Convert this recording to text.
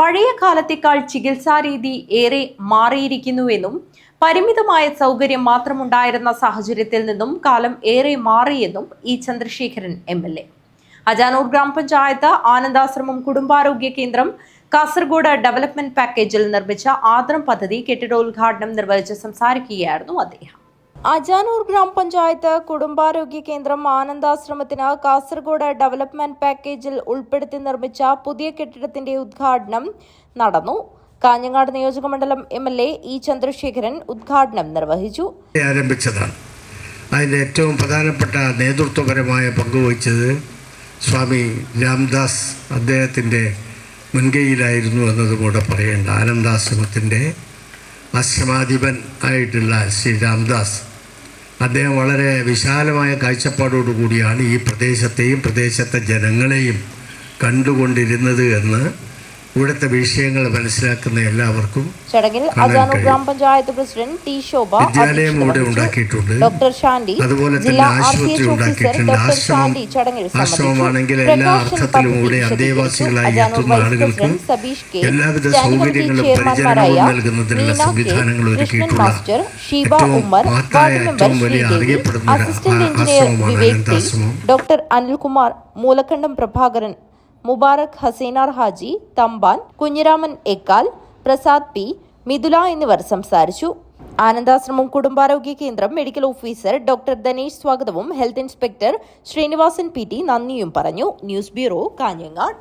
പഴയ കാലത്തേക്കാൾ ചികിത്സാരീതി ഏറെ മാറിയിരിക്കുന്നുവെന്നും പരിമിതമായ സൗകര്യം മാത്രമുണ്ടായിരുന്ന സാഹചര്യത്തിൽ നിന്നും കാലം ഏറെ മാറിയെന്നും E Chandrasekharan M L A. Ajanur ഗ്രാമപഞ്ചായത്ത് ആനന്ദാശ്രമം കുടുംബാരോഗ്യ കേന്ദ്രം കാസർഗോഡ് ഡെവലപ്മെന്റ് പാക്കേജിൽ നിർമ്മിച്ച ആദ്രം പദ്ധതി കെട്ടിടോദ്ഘാടനം നിർവഹിച്ച് സംസാരിക്കുകയായിരുന്നു അദ്ദേഹം. അജാനൂർ ഗ്രാമപഞ്ചായത്ത് കുടുംബാരോഗ്യ കേന്ദ്രം ആനന്ദാശ്രമത്തിന് കാസർഗോഡ് ഡെവലപ്മെന്റ് പാക്കേജിൽ ഉൾപ്പെടുത്തി നിർമ്മിച്ച പുതിയ കെട്ടിടത്തിന്റെ ഉദ്ഘാടനം നടന്നു. കാഞ്ഞങ്ങാട് നിയോജകമണ്ഡലം M L A E Chandrasekharan ഉദ്ഘാടനം നിർവഹിച്ചു. ആരംഭിച്ചതാണ്. അതിന്റെ ഏറ്റവും പ്രധാനപ്പെട്ട നേതൃത്വപരമായ പങ്കുവഹിച്ചത് സ്വാമി രാംദാസ് അദ്ദേഹത്തിന്റെ മുൻകൈയിലായിരുന്നു എന്നതുകൂടെ പറയേണ്ട. ആനന്ദാശ്രമത്തിന്റെ ആശ്രമാധിപൻ ആയിട്ടുള്ള ശ്രീ രാംദാസ് അദ്ദേഹം വളരെ വിശാലമായ കാഴ്ചപ്പാടോടു കൂടിയാണ് ഈ പ്രദേശത്തെയും പ്രദേശത്തെ ജനങ്ങളെയും കണ്ടുകൊണ്ടിരുന്നത് എന്ന് ഇവിടുത്തെ വിഷയങ്ങൾ മനസ്സിലാക്കുന്ന എല്ലാവർക്കും ചടങ്ങിൽ അജാനൂർ ഗ്രാമപഞ്ചായത്ത് പ്രസിഡന്റ് ടി ശോഭ വിദ്യാലയം ഇവിടെ. ഉണ്ടാക്കിയിട്ടുണ്ട് ഡോക്ടർ ഷാൻഡി അതുപോലെ തന്നെ ആശുപത്രി ഉണ്ടാക്കിയിട്ടുണ്ട് ആശ്രമം ആശ്രമമാണെങ്കിൽ. എല്ലാ അർത്ഥത്തിലും കൂടെ. അന്തേവാസികളായി എത്തുന്ന ആളുകൾക്ക് എല്ലാവിധ സൗകര്യങ്ങളും പരിചരണവും നൽകുന്നതിനുള്ള സംവിധാനങ്ങൾ ഒരുക്കിയിട്ടുള്ള ഏറ്റവും മഹത്തായ ഏറ്റവും വലിയ അറിയപ്പെടുന്ന ആശ്രമമാണ് അനന്താശ്രമം. ഡോക്ടർ അനിൽകുമാർ മൂലക്കണ്ടം പ്രഭാകരൻ മുബാറക് ഹസീനാർ ഹാജി തമ്പാൻ കുഞ്ഞിരാമൻ എക്കാൽ പ്രസാദ് പി മിഥുല എന്നിവർ സംസാരിച്ചു. ആനന്ദാശ്രമം കുടുംബാരോഗ്യ കേന്ദ്രം മെഡിക്കൽ ഓഫീസർ ഡോക്ടർ ധനേഷ് സ്വാഗതവും health inspector Srinivasan P T നന്ദിയും പറഞ്ഞു. News bureau Kanhangad.